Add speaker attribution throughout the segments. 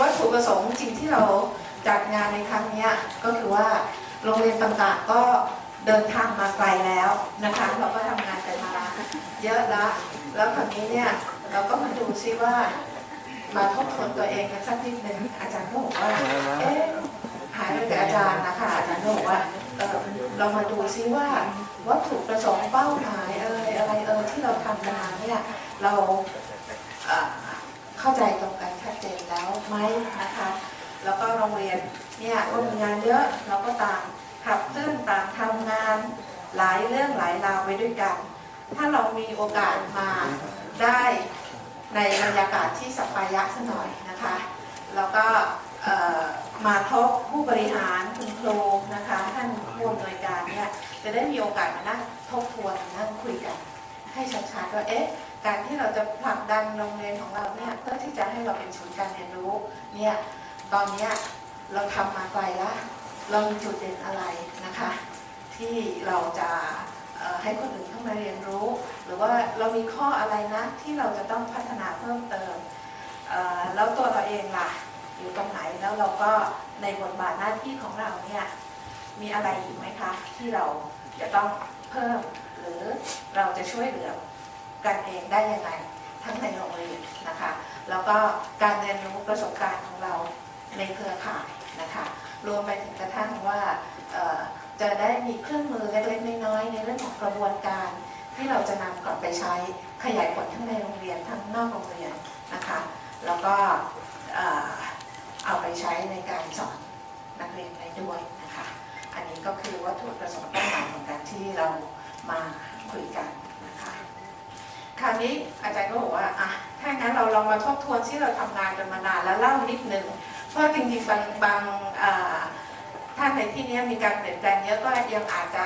Speaker 1: วัตถุประสงค์จริงที่เราจัดงานในครั้งนี้ก็คือว่าโรงเรียนต่างๆก็เดินทางมาไกลแล้วนะคะเราก็ทำงานกันมาเยอะล้วแล้วคราวนี้เนี่ยเราก็มาดูซิว่ามาทบทวนตัวเองกันสักนิดหนึ่งอาจารย์ก็บอกว่าเอ๊ะหายไปกับอาจารย์นะคะอาจารย์ก็บอกว่าเออเรามาดูซิว่าวัตถุประสงค์เป้าหมายเอออะไรเออที่เราทำมาเนี่ยเรา เข้าใจตรงกันชัดเจนแล้วไหมนะคะแล้วก็โรงเรียนเนี่ยก็มีงานเยอะเราก็ต่างขับเคลื่อนต่างทำงานหลายเรื่องหลายราวไปด้วยกัน ถ้าเรามีโอกาสมาได้ในบรรยากาศที่สัปายะสักหน่อยนะคะแล้วก็มาพบผู้บริหารคุณครูนะคะท่านผู้อำนวยการเนี่ยจะได้มีโอกาสมานั่งทบทวนนั่งคุยกัน ให้ชัดๆว่าเอ๊ะ การที่เราจะผลักดันโรงเรียนของเราเนี่ยเพื่อที่จะให้เราเป็นศูนย์การเรียนรู้เนี่ยตอนนี้เราทำมาไกลแล้วเรามีจุดเด่นอะไรนะคะ ที่เราจะให้คนอื่นเข้ามาเรียนรู้ หรือว่าเรามีข้ออะไรนะที่เราจะต้องพัฒนาเพิ่มเติมแล้วตัวเราเองล่ะอยู่ตรงไหนแล้วเราก็ในบทบาทหน้าที่ของเราเนี่ยมีอะไรอีกไหมคะ ที่เราจะต้องเพิ่มหรือเราจะช่วยเหลือ กันเองได้ยังไง ทั้งในโรงเรียนนะคะ แล้วก็การเรียนรู้ประสบการณ์ของเราในเครือข่ายนะคะรวมไปถึงกระทั่งว่าจะได้มีเครื่องมือเล็กๆน้อยๆในเรื่องของกระบวนการที่เราจะนำกลับไปใช้ขยายผลทั้งในโรงเรียนทั้งนอกโรงเรียนนะคะแล้วก็เอาไปใช้ในการสอนนักเรียนได้ด้วยนะคะอันนี้ก็คือวัตถุประสงค์เป้าหมายของการที่เรามาคุยกัน คะคราวนี้อาจารย์ก็บอกว่าอะถ้างั้นเราลองมาทบทวนที่เราทำงานกันมานานแล้วเล่านิดนึงเพราะจริงๆบางบางอ่าท่านในที่นี้มีการเปลี่ยนแปลงเยอะก็ยังอาจจะ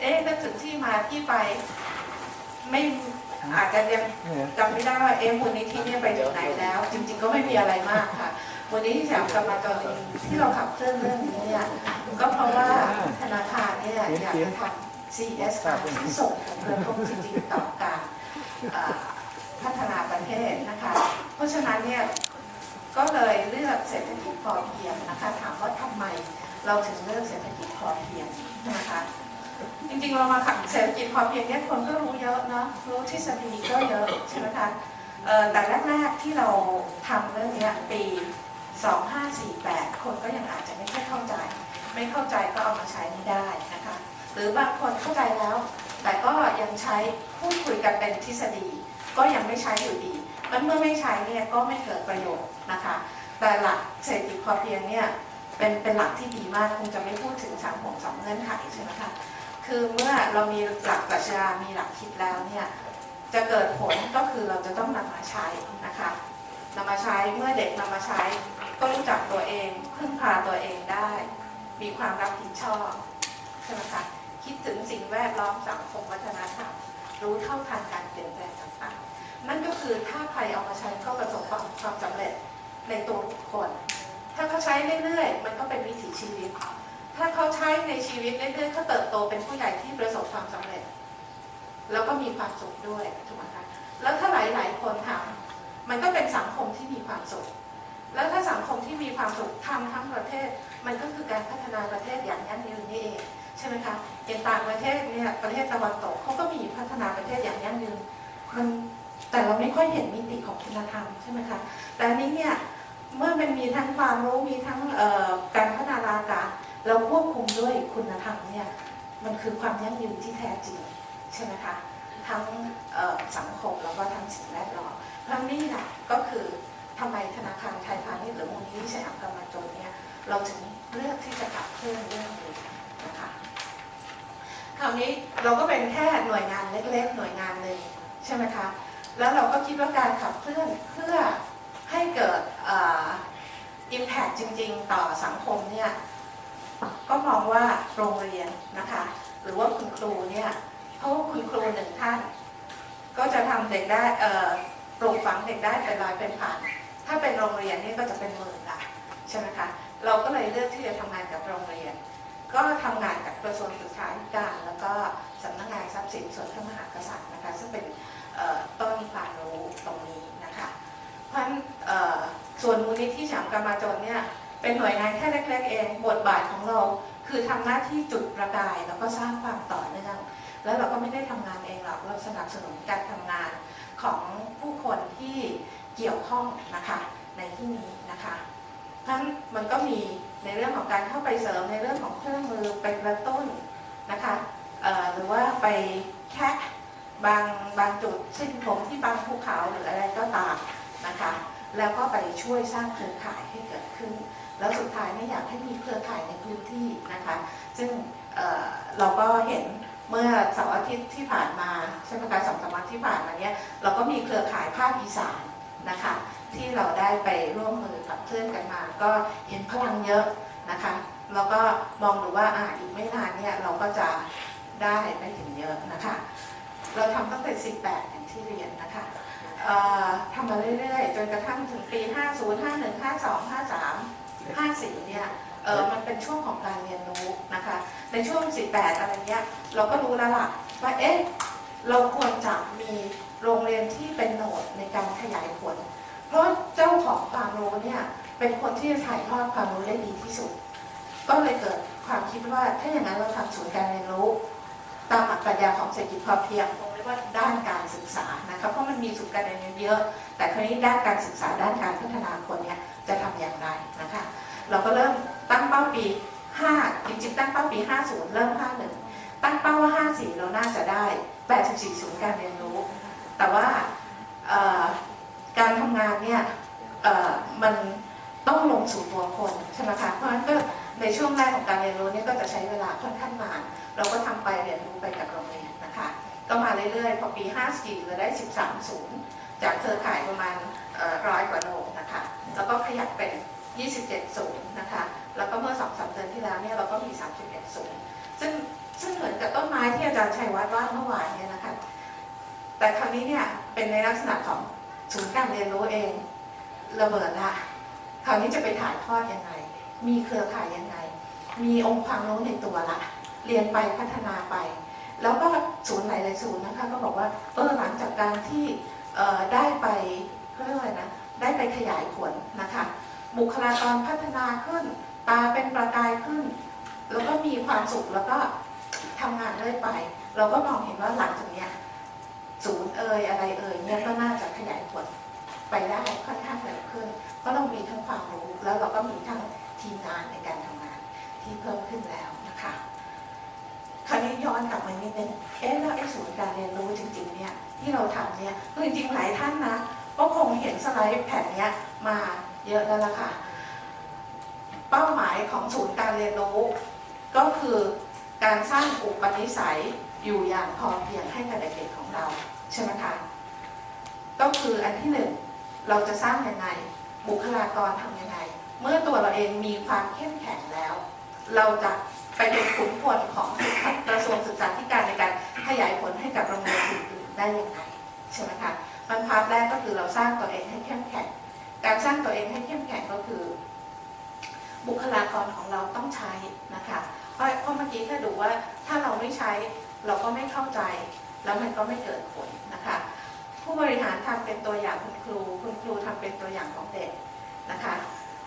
Speaker 1: เอ๊ะนึกถึงที่มาที่ไป ไม่อาจจะยังจำไม่ได้ว่าเอ็มมูลนิธิเนี่ยไปถึงไหนแล้ว จริง ๆ ก็ไม่มีอะไรมากค่ะวันนี้ที่สามกรรมกรที่เราขับเคลื่อนเรื่องนี้เนี่ยก็เพราะว่าธนาคารเนี่ยอยากจะทำ CSR ที่ส่งผลกระทบจริงๆต่อการเอ่อ พัฒนาประเทศนะคะ เพราะฉะนั้นเนี่ยก็เลยเลือกเศรษฐกิจพอเพียงนะคะถามว่าทำไมเราถึงเลือกเศรษฐกิจพอเพียงนะคะจริงๆเรามาขับเศรษฐกิจพอเพียงเนี่ยคนก็รู้เยอะเนาะรู้ทฤษฎีก็เยอะใช่ไหมคะแต่แรกๆที่เราทำเรื่องเนี้ยปี 2548 คนก็ยังอาจจะไม่ค่อยเข้าใจ ไม่เข้าใจก็เอามาใช้ไม่ได้นะคะ หรือบางคนเข้าใจแล้ว แต่ก็ยังใช้พูดคุยกันเป็นทฤษฎี ก็ยังไม่ใช้อยู่ดีมันเมื่อไม่ใช้เนี่ยก็ไม่เกิดประโยชน์นะคะ แต่หลักเศรษฐกิจพอเพียงเนี่ยเป็นเป็นหลักที่ดีมากคงจะไม่พูดถึงสามหกสองเงื่อนไขใช่ไหมคะคือเมื่อเรามีหลักปรัชญามีหลักคิดแล้วเนี่ยจะเกิดผลก็คือเราจะต้องนำมาใช้นะคะนำมาใช้เมื่อเด็กนำมาใช้ ก็รู้จักตัวเองพึ่งพาตัวเองได้ มีความรับผิดชอบใช่ไหมคะ คิดถึงสิ่งแวดล้อมสังคมวัฒนธรรมรู้เท่าทันการเปลี่ยนแปลงต่างๆ นั่นก็คือถ้าใครเอามาใช้ก็ประสบความความสำเร็จในตัวบุคคลถ้าเขาใช้เรื่อยๆ มันก็เป็นวิถีชีวิต ถ้าเขาใช้ในชีวิตเรื่อยๆเขาเติบโตเป็นผู้ใหญ่ที่ประสบความสำเร็จ แล้วก็มีความสุขด้วยถูกไหมคะ แล้วถ้าหลายๆคนทำมันก็เป็นสังคมที่มีความสุข แล้วถ้าสังคมที่มีความสุขทำทั้งประเทศ มันก็คือการพัฒนาประเทศอย่างยั่งยืนนี่เอง ใช่ไหมคะอย่างต่างประเทศเนี่ยประเทศตะวันตกเขาก็มีพัฒนาประเทศอย่างยั่งยืนมันแต่เราไม่ค่อยเห็นมิติของคุณธรรมใช่ไหมคะแต่อันนี้เนี่ยเมื่อมันมีทั้งความรู้มีทั้งการพัฒนาการเราควบคุมด้วยคุณธรรมเนี่ยมันคือความยั่งยืนที่แท้จริงใช่ไหมคะทั้งสังคมแล้วก็ทั้งสิ่งแวดล้อมเพราะนี่แหละก็คือทำไมธนาคารไทยพาณิชย์หรือมูลนิธิสยามกำมจนเนี่ย เราถึงเลือกที่จะขับเคลื่อนเรื่องนี้นะคะคราวนี้เราก็เป็นแค่หน่วยงานเล็กๆ หน่วยงานหนึ่งใช่ไหมคะ แล้วเราก็คิดว่าการขับเคลื่อนเพื่อให้เกิดอิมแพคจริง ๆ ต่อสังคมเนี่ยก็มองว่าโรงเรียนนะคะ หรือว่าคุณครูเนี่ยเพราะว่าคุณครูหนึ่งท่าน ก็จะทำเด็กได้ปลูกฝังเด็กได้เป็นร้อยเป็นพันถ้าเป็นโรงเรียนนี่ก็จะเป็นหมื่นละใช่ไหมคะ เราก็เลยเลือกที่จะทำงานกับโรงเรียน ก็ทำงานกับกระทรวงศึกษาธิการ แล้วก็สำนักงานทรัพย์สินส่วนพระมหากษัตริย์นะคะ ซึ่งเป็นเอ่อต้นความรู้ตรงนี้นะคะ เพราะฉะนั้นส่วนมูลนิธิฉามกรรมาจนเนี่ยเป็นหน่วยงานแค่เล็กๆเองบทบาทของเราคือทำหน้าที่จุดประกายแล้วก็สร้างความต่อเนื่องแล้วเราก็ไม่ได้ทำงานเองหรอกเราสนับสนุนการทำงานของผู้คนที่เกี่ยวข้องนะคะในที่นี้นะคะ นั้นมันก็มีในเรื่องของการเข้าไปเสริมในเรื่องของเครื่องมือไปกระตุ้นนะคะหรือว่าไปแค่บางบางจุดเส้นผมที่บางภูเขาหรืออะไรก็ตามนะคะแล้วก็ไปช่วยสร้างเครือข่ายให้เกิดขึ้น แล้วสุดท้ายเนี่อยากให้มีเครือข่ายในพื้นที่นะคะ ซึ่งเเราก็เห็นเมื่อเสาร์อาทิตย์ที่ผ่านมาใช่ไหมคะสองสามวันที่ผ่านมาเนี่ยเราก็มีเครือข่ายภาคอีสาน นะคะที่เราได้ไปร่วมมือกับเพื่อนกันมา ก็เห็นพลังเยอะนะคะแล้วก็มองดูว่าอ่าอีกไม่นานเนี่ยเราก็จะได้ไปถึงเยอะนะคะ เราทำตั้งแต่ 18 อย่างที่เรียนนะคะทำมาเรื่อยๆ จนกระทั่งถึงปี 50 51 52 53 54 เนี่ยเออมันเป็นช่วงของการเรียนรู้นะคะ ในช่วง 18 อะไรเงี้ย เราก็รู้แล้วล่ะว่า เอ๊ะ เราควรจะมี โรงเรียนที่เป็นโหนดในการขยายผล เพราะเจ้าของความรู้เนี่ยเป็นคนที่จะถ่ายทอดความรู้ได้ดีที่สุด ก็เลยเกิดความคิดว่าถ้าอย่างนั้นเราทำศูนย์การเรียนรู้ ตามหลักปรัชญาของเศรษฐกิจพอเพียงคงเรียกว่าด้านการศึกษานะคะเพราะมันมีศูนย์การเรียนรู้เยอะ แต่คราวนี้ด้านการศึกษาด้านการพัฒนาคนเนี่ยจะทำอย่างไรนะคะเราก็เริ่มตั้งเป้าปี 5 จริงๆตั้งเป้าปี 50 เริ่ม 51 ตั้งเป้าว่า 54 เราน่าจะได้ 84ศูนย์การเรียนรู้ แต่ว่าการทำงานเนี่ยมันต้องลงสู่ตัวคนใช่ไหมคะเพราะฉะนั้นก็ในช่วงแรกของการเรียนรู้เนี่ยก็จะใช้เวลาค่อนข้างนานเราก็ทำไปเรียนรู้ไปกับโรงเรียนนะคะ ก็มาเรื่อยๆ พอปี 54เราได้ 13ศูนย์จากเครือข่ายประมาณร้อยกว่าโรงนะคะ แล้วก็ขยับเป็น 27ศูนย์นะคะ แล้วก็เมื่อ2อสเดือนที่แล้วเนี่ยเราก็มี 31ศูนย์ซึ่งซึ่งเหมือนกับต้นไม้ที่อาจารย์ชัยวัฒน์วาดเมื่อวานเนี่ยนะคะ แต่คราวนี้เนี่ยเป็นในลักษณะของศูนย์การเรียนรู้เองระเบิดละคราวนี้จะไปถ่ายทอดยังไง มีเครือข่ายยังไง มีองค์ความรู้ในตัวละ เรียนไปพัฒนาไป แล้วก็ศูนย์หลายๆศูนย์นะคะก็บอกว่าเออหลังจากการที่ได้ไปเขาเรียกว่อะไรนะได้ไปขยายผลนะคะ บุคลากรพัฒนาขึ้น ตาเป็นประกายขึ้น แล้วก็มีความสุขแล้วก็ทำงานเรื่อยไป เราก็มองเห็นว่าหลังจากเนี้ย ศูนย์เอ่ยอะไรเอ่ยเนี่ยก็น่าจะขยายผลไปได้ค่อนข้างเร็วขึ้น เพราะเรามีทั้งความรู้แล้วเราก็มีทั้งทีมงานในการทำงานที่เพิ่มขึ้นแล้วนะคะคราวนี้ย้อนกลับมานิดนึงเอ๊ะแล้วไอ้ศูนย์การเรียนรู้จริง ๆ เนี่ยที่เราทำเนี่ยคือจริงๆหลายท่านนะก็คงเห็นสไลด์แผ่นเนี้ยมาเยอะแล้วล่ะค่ะ เป้าหมายของศูนย์การเรียนรู้ ก็คือการสร้างอุปนิสัย อยู่อย่างพอเพียงให้กับเด็กๆของเราใช่ไหมคะก็คืออันที่หนึ่งเราจะสร้างยังไงบุคลากรทำยังไง เมื่อตัวเราเองมีความเข้มแข็งแล้ว เราจะไปเป็นขุนพลของกระทรวงศึกษาธิการในการขยายผลให้กับโรงเรียนอื่นๆได้ยังไงใช่ไหมคะมันพาร์ทแรกก็คือเราสร้างตัวเองให้เข้มแข็ง การสร้างตัวเองให้เข้มแข็งก็คือ บุคลากรของเราต้องใช้นะคะ เพราะเพราะเมื่อกี้ถ้าดูว่าถ้าเราไม่ใช้เราก็ไม่เข้าใจ แล้วมันก็ไม่เกิดผลนะคะ ผู้บริหารทำเป็นตัวอย่างคุณครู คุณครูทำเป็นตัวอย่างของเด็กนะคะ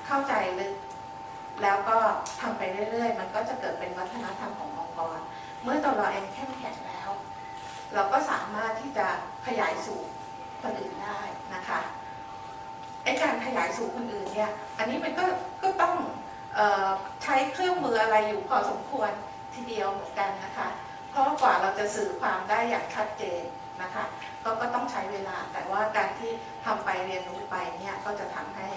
Speaker 1: เข้าใจลึกแล้วก็ทำไปเรื่อยๆ มันก็จะเกิดเป็นวัฒนธรรมขององค์กร เมื่อตัวเราเองเข้มแข็งแล้ว เราก็สามารถที่จะขยายสู่คนอื่นได้นะคะไอการขยายสู่คนอื่นเนี่ย อันนี้มันก็ก็ต้อง ใช้เครื่องมืออะไรอยู่พอสมควรทีเดียวเหมือนกันนะคะ เพราะกว่าเราจะสื่อความได้อย่างชัดเจนนะคะก็ก็ต้องใช้เวลาแต่ว่าการที่ทำไปเรียนรู้ไปเนี่ยก็จะทำให้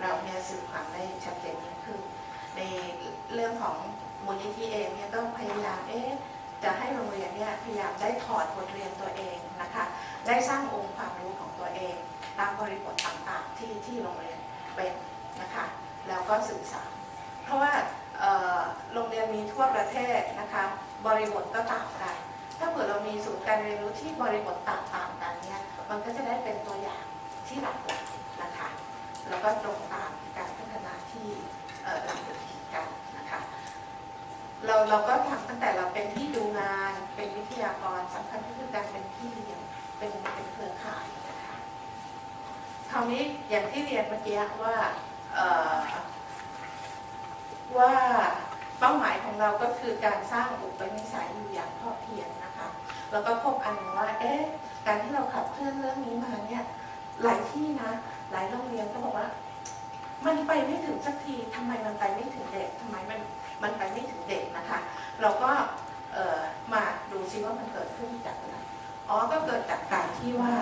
Speaker 1: เราเนี่ยสื่อความได้ชัดเจนยิ่งขึ้น ในเรื่องของมูลนิธิเองเนี่ยต้องพยายามเอ๊ะจะให้โรงเรียนเนี่ยพยายามได้ถอดบทเรียนตัวเองนะคะ ได้สร้างองค์ความรู้ของตัวเอง ตามบริบทต่างๆที่ที่โรงเรียนเป็นนะคะ แล้วก็สื่อสาร ราะว่าโรงเรียนมีทั่วประเทศนะคะ บริบทก็ต่างกัน ถ้าเผื่อเรามีศูนย์การเรียนรู้ที่บริบทต่างๆกันเนี่ยมันก็จะได้เป็นตัวอย่างที่หลากหลายนะคะ แล้วก็ตรงตามการพัฒนาที่หลักวิธีการนะคะเราเราก็ทำตั้งแต่เราเป็นที่ดูงานเป็นวิทยากรสำคัญก็คือการเป็นที่เรียนเป็นเป็นเครือข่ายนะคะคราวนี้อย่างที่เรียนเมื่อกี้ว่า ว่าเป้าหมายของเราก็คือการสร้างอุปนิสัยอยู่อย่างพอเพียงนะคะ แล้วก็พบอันหนึงว่าเอ๊ะการที่เราขับเคลื่อนเรื่องนี้มาเนี่ยหลายที่นะหลายโรงเรียนก็บอกว่า มันไปไม่ถึงสักทีทำไมมันไปไม่ถึงเด็กทำไมมันมันไปไม่ถึงเด็กนะคะ เราก็เอ่อมาดูซิว่ามันเกิดขึ้นจากอะไรอ๋อก็เกิดจากการที่ว่า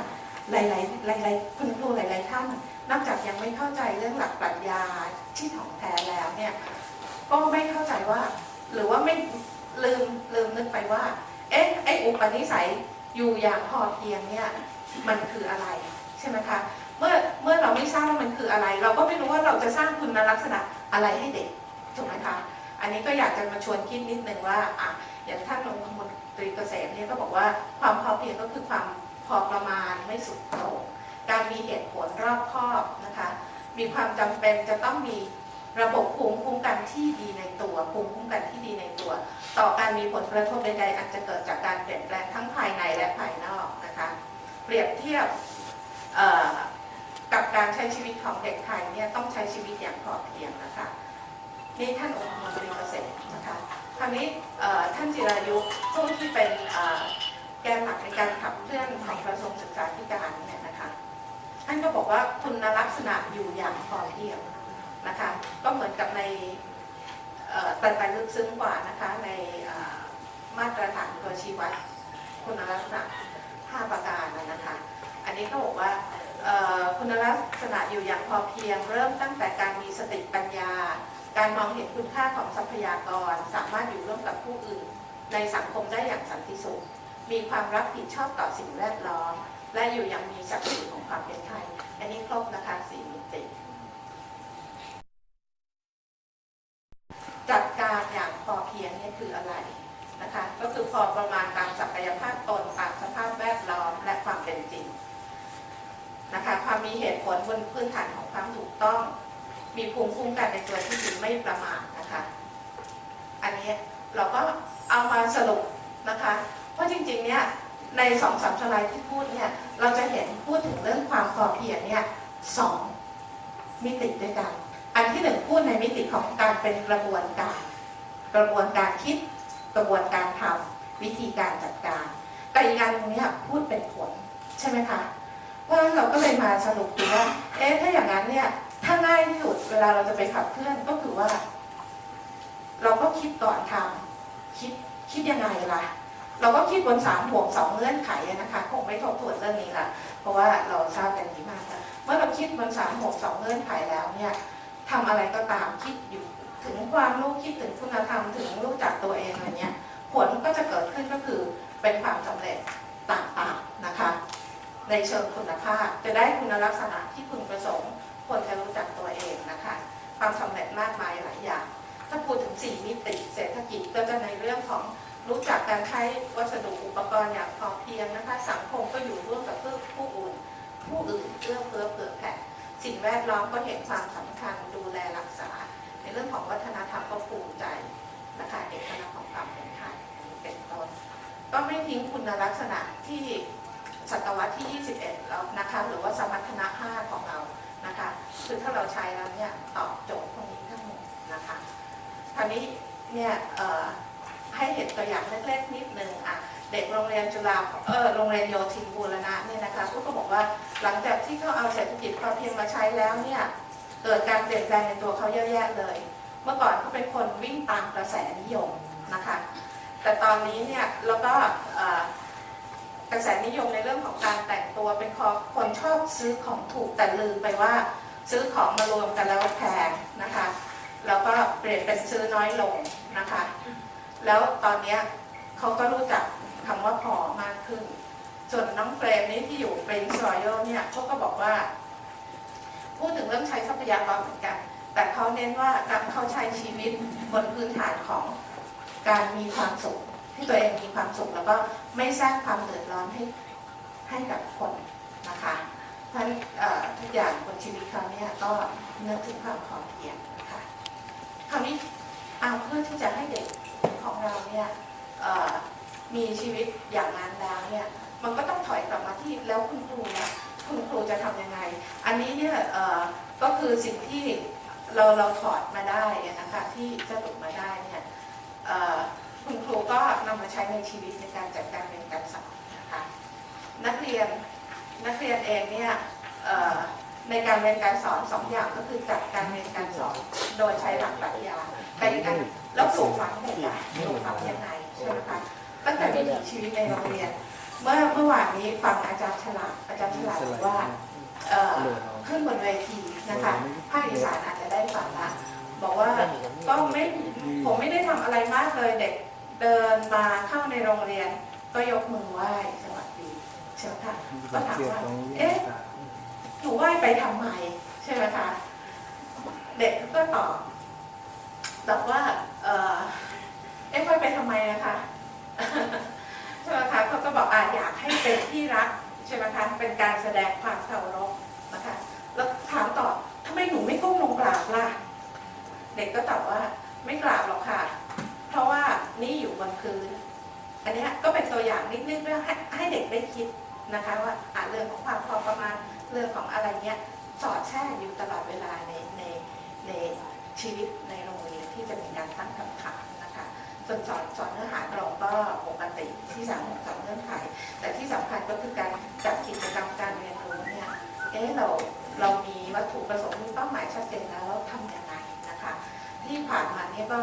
Speaker 1: หลายๆหลายๆคุณครูหลาย ๆ ท่านนอกจากยังไม่เข้าใจเรื่องหลักปรัชญาที่ถ่องแท้แล้วเนี่ย ก็ไม่เข้าใจว่า หรือว่าไม่ลืมลืมนึกไปว่า เอ๊ะไออุปนิสัยอยู่อย่างพอเพียงเนี่ยมันคืออะไรใช่ไหมคะเมื่อเมื่อเราไม่ทราบว่ามันคืออะไร เราก็ไม่รู้ว่าเราจะสร้างคุณลักษณะอะไรให้เด็กถูกไหมคะอันนี้ก็อยากจะมาชวนคิดนิดนึงว่าอะอย่างท่านองคมนตรีเกษมเนี่ยก็บอกว่าความพอเพียงก็คือความพอประมาณไม่สุดโต่งการมีเหตุผลรอบคอบนะคะ มีความจำเป็นจะต้องมี ระบบภูมิคุ้มกันที่ดีในตัวภูมิคุ้มกันที่ดีในตัว ต่อการมีผลกระทบใดๆอาจจะเกิดจากการเปลี่ยนแปลงทั้งภายในและภายนอกนะคะเปรียบเทียบกับการใช้ชีวิตของเด็กไทยเนี่ยต้องใช้ชีวิตอย่างพอเพียงนะคะนี่ท่านองค์มนตรีเกษตรนะคะคราวนี้ท่านจิรายุผู้ที่เป็นแกนหลักในการขับเคลื่อนของกระทรวงศึกษาธิการเนี่ยนะคะท่านก็บอกว่าคุณลักษณะอยู่อย่างพอเพียง นะคะ ก็เหมือนกับในแต่แต่ลึกซึ้งกว่านะคะในมาตรฐานตัวชี้วัดคุณลักษณะ 5 ประการนะคะ อันนี้เขาบอกว่าคุณลักษณะอยู่อย่างพอเพียง เริ่มตั้งแต่การมีสติปัญญา การมองเห็นคุณค่าของทรัพยากร สามารถอยู่ร่วมกับผู้อื่น ในสังคมได้อย่างสันติสุข มีความรับผิดชอบต่อสิ่งแวดล้อม และอยู่อย่างมีศักดิ์ศรีของความเป็นไทย อันนี้ครบนะคะสี่มิติ จัดการอย่างพอเพียงเนี่ยคืออะไรนะ คือพอประมาณตามศักยภาพตนตามสภาพแวดล้อมและความเป็นจริงนะคะความมีเหตุผลบนพื้นฐานของความถูกต้อง มีภูมิคุ้มกันในตัวที่ดีไม่ประมาทนะคะอันนี้เราก็เอามาสรุปนะคะเพราะจริงๆเนี่ยในสองสามสไลด์ที่พูดเนี่ยเราจะเห็นพูดถึงเรื่องความพอเพียงเนี่ยสองมิติด้วยกัน อันที่หนึ่งพูดในมิติของการเป็นกระบวนการ กระบวนการคิด กระบวนการทำวิธีการจัดการแต่อีกอันหนึงเนี่ยพูดเป็นผลใช่ไหมคะเพราะฉะนั้นเราก็เลยมาสรุปดูว่าเอ๊ะถ้าอย่างนั้นเนี่ยถ้าง่ายที่สุดเวลาเราจะไปขับเคลื่อนก็คือว่า เราก็คิดก่อนทำคิดคิดยังไงล่ะ เราก็คิดบนสามห่วงสองเงื่อนไขนะคะคงไม่ทบทวนเรื่องนี้ละเพราะว่าเราทราบกันดีมากแล้วเมื่อเราคิดบนสามห่วงสองเงื่อนไขแล้วเนี่ยทำอะไรก็ตามคิดอยู่ ถึงความรู้คิดถึงคุณธรรมถึงรู้จักตัวเองอะไรเงี้ยผลก็จะเกิดขึ้นก็คือเป็นความสำเร็จต่างๆนะคะ ในเชิงคุณภาพจะได้คุณลักษณะที่พึงประสงค์ควรจะรู้จักตัวเองนะคะ ความสำเร็จมากมายหลายอย่าง ถ้าพูดถึง 4 มิติเศรษฐกิจก็จะในเรื่องของรู้จักการใช้วัสดุอุปกรณ์อย่างพอเพียงนะคะ สังคมก็อยู่ร่วมกับผู้อื่นผู้อื่นเพื่อเพื่อเผื่อแผ่สิ่งแวดล้อมก็เห็นความสำคัญดูแลรักษา รื่องของวัฒนธรรมก็ภูมิใจนะคะเอกลักษณ์ของความเป็นไทยเป็นต้นก็ไม่ทิ้งคุณลักษณะที่ศตวรรษที่ 21 แล้วนะคะหรือว่าสมรรถนะ5ของเรานะคะคือถ้าเราใช้แล้วเนี่ยตอบโจทย์พวกนี้ทั้งหมดนะคะคราวนี้เนี่ยให้เห็นตัวอย่างเล็กๆนิดนึงอะเด็กโรงเรียนจุฬาเออโรงเรียนโยธินบูรณะเนี่ยนะคะเขาก็บอกว่าหลังจากที่เขาเอาเศรษฐกิจพอเพียงมาใช้แล้วเนี่ยเกิดการเปลี่ยนแปลงในตัวเขาเยอะแยะเลย มื่อก่อนเขาเป็นคนวิ่งตามกระแสนิยมนะคะ แต่ตอนนี้เนี่ยแล้วก็กระแสนิยมในเรื่องของการแต่งตัวเป็นคอคนชอบซื้อของถูกแต่ลืมไปว่าซื้อของมารวมกันแล้วแพงนะคะ แล้วก็เปลี่ยนเป็นซื้อน้อยลงนะคะ แล้วตอนนี้เขาก็รู้จักคำว่าพอมากขึ้น ส่วนน้องเฟรมนี่ที่อยู่เป็นรอยัลเนี่ยเขาก็บอกว่า พูดถึงเรื่องใช้ทรัพยากรเหมือนกัน แต่เขาเน้นว่าการเขาใช้ชีวิตบนพื้นฐานของการมีความสุขที่ตัวเองมีความสุขแล้วก็ไม่สร้างความเดือดร้อนให้ให้กับคนนะคะเพราะฉะนั้นทุกอย่างบนชีวิตเขาเนี่ยก็นึกถึงความพอเพียงนะคะคราวนี้เอาเพื่อที่จะให้เด็กของเราเนี่ยมีชีวิตอย่างนั้นแล้วเนี่ยมันก็ต้องถอยกลับมาที่แล้วคุณครูเนี่ยคุณครูจะทำยังไง อันนี้เนี่ยก็คือสิ่งที่ เราเราถอดมาได้นะคะที่สรุปมาได้เนี่ยเอ่อคุณครูก็นำมาใช้ในชีวิตในการจัดการเรียนการสอนนะคะนักเรียนนักเรียนเองเนี่ยเอ่อในการเรียนการสอนสองอย่างก็คือจัดการเรียนการสอนโดยใช้หลักปรัชญาแต่อีกอันแล้วปลูกฝังเด็กอะปลูกฝังยังไงใช่ไหมคะตั้งแต่วิถีชีวิตในโรงเรียน เมื่อเมื่อวานนี้ฟังอาจารย์ฉลาดอาจารย์ฉลาดบอกว่าเอ่อขึ้นบนเวทีนะคะภาคอีสานอาจจะ ได้ฟังละบอกว่าก็ไม่ผมไม่ได้ทำอะไรมากเลยเด็กเดินมาเข้าในโรงเรียน ก็ยกมือไหว้สวัสดีใช่ไหมคะก็ถามว่าเอ๊ะหนูไหว้ไปทำไมใช่ไหมคะเด็กก็ตอบตอบว่าเอ่อเอ๊ะไหว้ไปทำไมนะคะใช่ไหมคะเขาก็บอกอ่าอยากให้เป็นที่รักใช่ไหมคะเป็นการแสดงความเคารพนะคะ แล้วถามต่อ ทำไมหนูไม่ก้มลงกราบล่ะ เด็กก็ตอบว่าไม่กราบหรอกค่ะ เพราะว่านี่อยู่บนพื้น อันนี้ก็เป็นตัวอย่างนิดๆเพื่อให้ให้เด็กได้คิดนะคะว่าอาเรื่องของความพอประมาณเรื่องของอะไรเนี้ยสอดแทรกอยู่ตลอดเวลาในในในชีวิตในโรงเรียนที่จะมีการตั้งคำถามนะคะส่วนสอนสอนเนื้อหาตรงก็ปกติที่สามสอนเงื่อนไขแต่ที่สำคัญก็คือการจัดกิจกรรมการเรียนรู้เนี่ยเอ๊ะเรา เรามีวัตถุประสงค์มีเป้าหมายชัดเจนแล้วเราทำยังไงนะคะ ที่ผ่านมาเนี่ยก็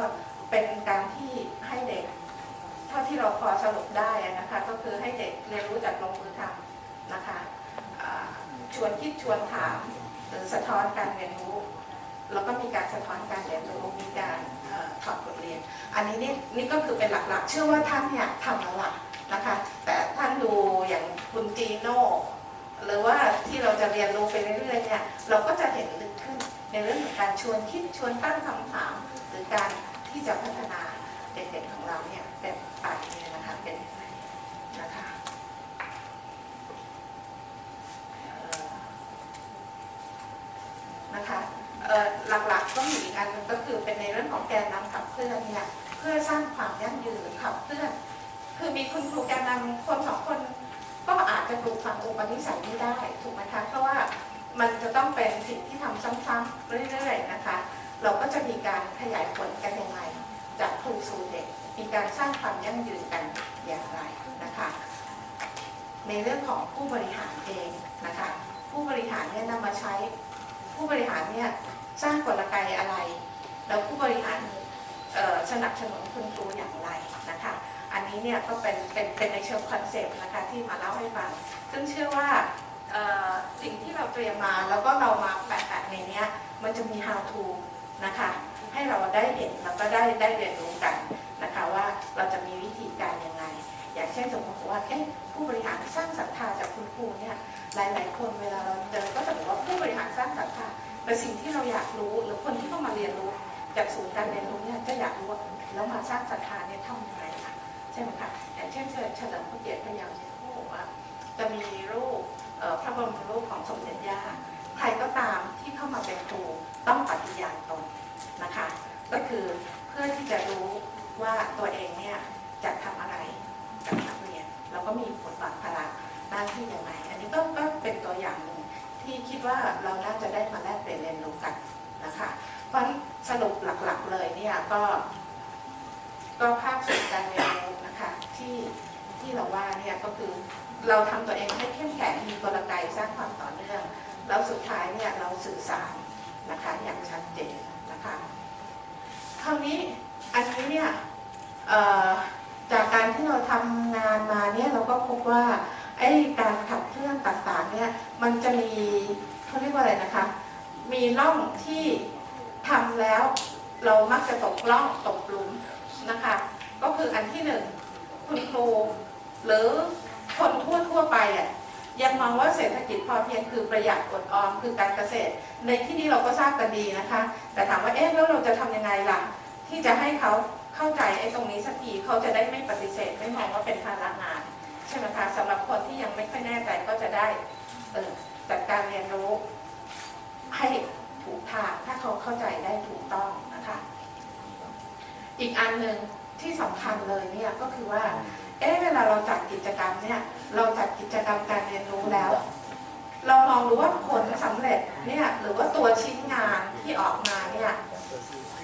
Speaker 1: เป็นการที่ให้เด็ก เท่าที่เราพอสรุปได้นะคะ ก็คือให้เด็กเรียนรู้จากลงมือทำนะคะชวนคิดชวนถามหรือสะท้อนการเรียนรู้ แล้วก็มีการสะท้อนการเรียนรู้มีการอถอดบทเรียน อันนี้นี่นี่ก็คือเป็นหลักๆ เชื่อว่าท่านเนี่ยทำแล้วล่ะนะคะ แต่ท่านดูอย่างคุณจีโน่ หรือว่าที่เราจะเรียนรู้ไปเรื่อยๆเนี่ยเราก็จะเห็นลึกขึ้นในเรื่องของการชวนคิดชวนตั้งคำถาม หรือการที่จะพัฒนาเด็กๆของเราเนี่ยเป็นไปเนี่ยนะคะเป็นยังไงนะคะนะคะหลักๆก็มีอีกอันนึงก็คือเป็นในเรื่องของแกนนำขับเคลื่อนเนี่ยเพื่อสร้างความยั่งยืนขับเคลื่อน คือมีคุณครูแกนนำคนสองคน ก็อาจจะปลูกฝังอุปนิสัยไม่ได้ถูกไหมคะเพราะว่ามันจะต้องเป็นสิ่งที่ทำซ้ำๆเรื่อยๆนะคะ เราก็จะมีการขยายผลกันยังไงจากครูสู่เด็ก มีการสร้างความยั่งยืนกันอย่างไรนะคะ ในเรื่องของผู้บริหารเองนะคะ ผู้บริหารเนี่ยนำมาใช้ผู้บริหารเนี่ยสร้างกลไกอะไร แล้วผู้บริหารเอ่อสนับสนุนคุณครูอย่างไรนะคะ นี้เนี่ยก็เป็นเป็นเป็นในเชิงคอนเซปต์นะคะที่มาเล่าให้ฟัง ซึ่งเชื่อว่าสิ่งที่เราเตรียมมาแล้วก็เรามาแปะๆในนี้มันจะมี how to นะคะให้เราได้เห็นแล้วก็ได้ได้เรียนรู้กันนะคะว่าเราจะมีวิธีการยังไง อย่างเช่นสมมติว่าเอ๊ะผู้บริหารสร้างศรัทธาจากคุณครูเนี่ยหลายๆ คนเวลาเราเจอก็จะบอกว่าผู้บริหารสร้างศรัทธาแต่สิ่งที่เราอยากรู้หรือคนที่เข้ามาเรียนรู้จากศูนย์การเรียนรู้เนี่ยจะอยากรู้ว่าแล้วมาสร้างศรัทธาเนี่ยทำยังไงคะ ใช่ไหมคะอย่างเช่นเฉลิมพระเกียรติพยาเนี่ยเขาบอกว่า จะมีรูปพระบรมรูปของสมเด็จย่าใครก็ตามที่เข้ามาเป็นครูต้องปฏิญาณตนนะคะ ก็คือเพื่อที่จะรู้ว่าตัวเองเนี่ยจะทำอะไรกับนักเรียนแล้วก็มีบทบาทภาระหน้าที่อยังไงอันนี้ก็ก็เป็นตัวอย่างหนึ่งที่คิดว่าเราน่าจะได้มาแลกเปลี่ยนเรียนรู้กันนะคะเพราะสรุปหลักๆเลยเนี่ยก็ ก็ภาพสู่การเรียน คะที่ที่เราว่าเนี่ยก็คือเราทำตัวเองให้เข้มแข็งมีกลไกสร้างความต่อเนื่องแล้วสุดท้ายเนี่ยเราสื่อสารนะคะอย่างชัดเจนนะคะคราวนี้อันนี้เนี่ยจากการที่เราทำงานมาเนี่ยเราก็พบว่าไอ้การขับเคลื่อนต่างๆเนี่ยมันจะมีเขาเรียกว่าอะไรนะคะ มีร่องที่ทำแล้วเรามักจะตกร่องตกหลุมนะคะ ก็คืออันที่หนึ่ง คุณครู หรือคนทั่วทั่วไปอะยังมองว่าเศรษฐกิจพอเพียงคือประหยัดอดออมคือการเกษตร ในที่นี้เราก็ทราบกันดีนะคะ แต่ถามว่าเอ๊ะแล้วเราจะทำยังไงล่ะ ที่จะให้เขาเข้าใจไอ้ตรงนี้สักทีเขาจะได้ไม่ปฏิเสธไม่มองว่าเป็นภาระงานใช่ไหมคะสำหรับคนที่ยังไม่ค่อยแน่ใจก็จะได้เออจัดการเรียนรู้ให้ถูกทางถ้าเขาเข้าใจได้ถูกต้องนะคะ อีกอันหนึ่ง ที่สำคัญเลยเนี่ยก็คือว่า เอ๊ะเวลาเราจัดกิจกรรมเนี่ย เราจัดกิจกรรมการเรียนรู้แล้ว เรามองดูว่าผลสำเร็จเนี่ยหรือว่าตัวชิ้นงานที่ออกมาเนี่ย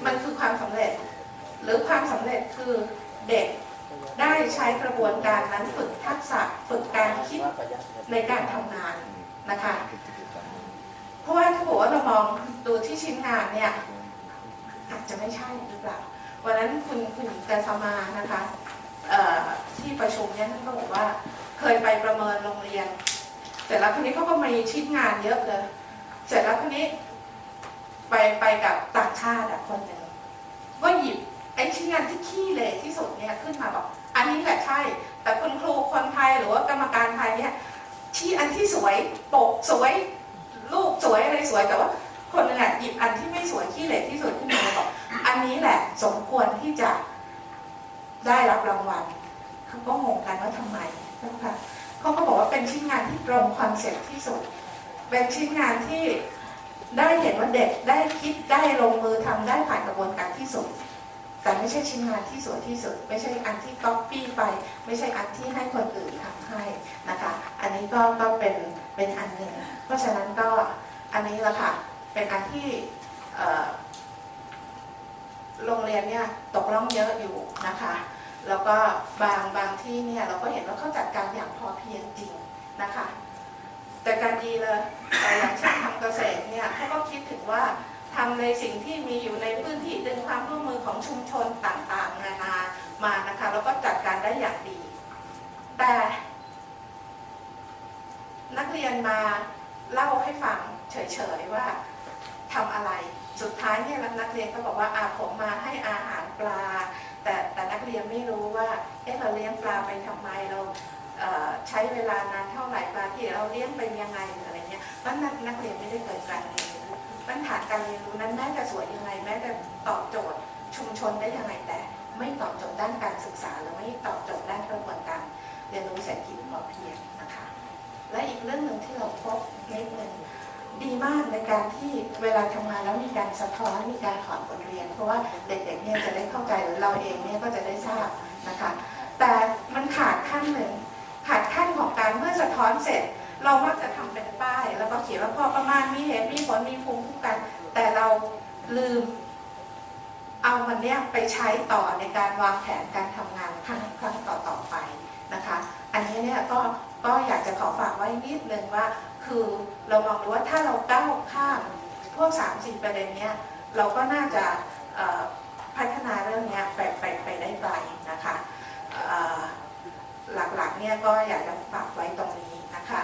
Speaker 1: มันคือความสำเร็จ หรือความสำเร็จคือเด็กได้ใช้กระบวนการนั้นฝึกทักษะฝึกการคิดในการทำงานนะคะ เพราะว่าถ้าบอกว่าเรามองดูที่ชิ้นงานเนี่ยอาจจะไม่ใช่หรือเปล่า วันนั้นคุณคุณกาสมานะคะที่ประชุมเนี่ยท่านก็บอกว่าเคยไปประเมินโรงเรียน เสร็จแล้วคนนี้เขาก็มีชิ้นงานเยอะเลย เสร็จแล้วคนนี้ไปไปกับต่างชาติคนหนึ่งก็หยิบไอ้ชิ้นงานที่ขี้เหร่ที่สุดเนี่ยขึ้นมาบอกอันนี้แหละใช่ แต่คุณครูคนไทยหรือว่ากรรมการไทยเนี่ยชี้อันที่สวยปกสวยลูกสวยอะไรสวยแต่ว่าคนนึงอะหยิบอันที่ไม่สวยขี้เหร่ที่สุดขึ้นมาบอก แหละสมควรที่จะได้รับรางวัลเขาก็งงกันว่าทำไมนะคะเขาก็บอกว่าเป็นชิ้นงานที่ตรงคอนเซ็ปต์ที่สุด เป็นชิ้นงานที่ได้เห็นว่าเด็กได้คิดได้ลงมือทำได้ผ่านกระบวนการที่สุด แต่ไม่ใช่ชิ้นงานที่สวยที่สุด ไม่ใช่อันที่ก๊อปปี้ไป ไม่ใช่อันที่ให้คนอื่นทำให้นะคะ อันนี้ก็ก็เป็นเป็นอันหนึ่งเพราะฉะนั้นก็อันนี้แหละค่ะเป็นอันที่ โรงเรียนเนี่ยตกล่องเยอะอยู่นะคะ แล้วก็บางบางที่เนี่ยเราก็เห็นว่าเขาจัดการอย่างพอเพียงจริงนะคะ แต่การดีเลยแต่อย่างเช่นทำเกษตรเนี่ยเขาก็คิดถึงว่าทำในสิ่งที่มีอยู่ในพื้นที่ดึงความร่วมมือของชุมชนต่างๆนานามานะคะ แล้วก็จัดการได้อย่างดี แต่นักเรียนมาเล่าให้ฟังเฉยๆว่าทำอะไร สุดท้ายเนี่ยนักเรียนก็บอกว่าอาผมมาให้อาหารปลา แต่แต่นักเรียนไม่รู้ว่าเอ๊ะเราเลี้ยงปลาไปทำไมเราเใช้เวลานานเท่าไหร่ปลาที่เราเลี้ยงเป็นยังไงอะไรเงี้ยมันนักนักเรียนไม่ได้เกิดการเรียนรู้ปัญหาการเรียนรู้นั้นแม้จะสวยยังไงแม้จะตอบโจทย์ชุมชนได้ยังไงแต่ ไม่ตอบโจทย์ด้านการศึกษาหรือไม่ตอบโจทย์ด้านกระบวนการเรียนรู้เศรษฐกิจพอเพียงนะคะ และอีกเรื่องหนึ่งที่เราพบนิดหนึ่ง ดีมากในการที่เวลาทำงานแล้วมีการสะท้อนมีการถอดบทเรียน เพราะว่าเด็กๆเนี่ยจะได้เข้าใจหรือเราเองเนี่ยก็จะได้ทราบนะคะ แต่มันขาดขั้นหนึ่งขาดขั้นของการเมื่อสะท้อนเสร็จ เรามักจะทำเป็นป้าย แล้วก็เขียนว่าพอประมาณมีเหตุมีผลมีภูมิคุ้มกัน แต่เราลืม เอามันเนี่ยไปใช้ต่อในการวางแผนการทำงานครั้งครั้งต่อๆไปนะคะ อันนี้เนี่ย ก็ก็อยากจะขอฝากไว้นิดนึงว่า คือเรามองดูว่าถ้าเราก้าวข้ามพวกสามสี่ประเด็นเนี้ยเราก็น่าจะพัฒนาเรื่องเนี้ยไปไปไปได้ไกลนะคะหลักๆเนี่ยก็อยากจะฝากไว้ตรงนี้นะคะ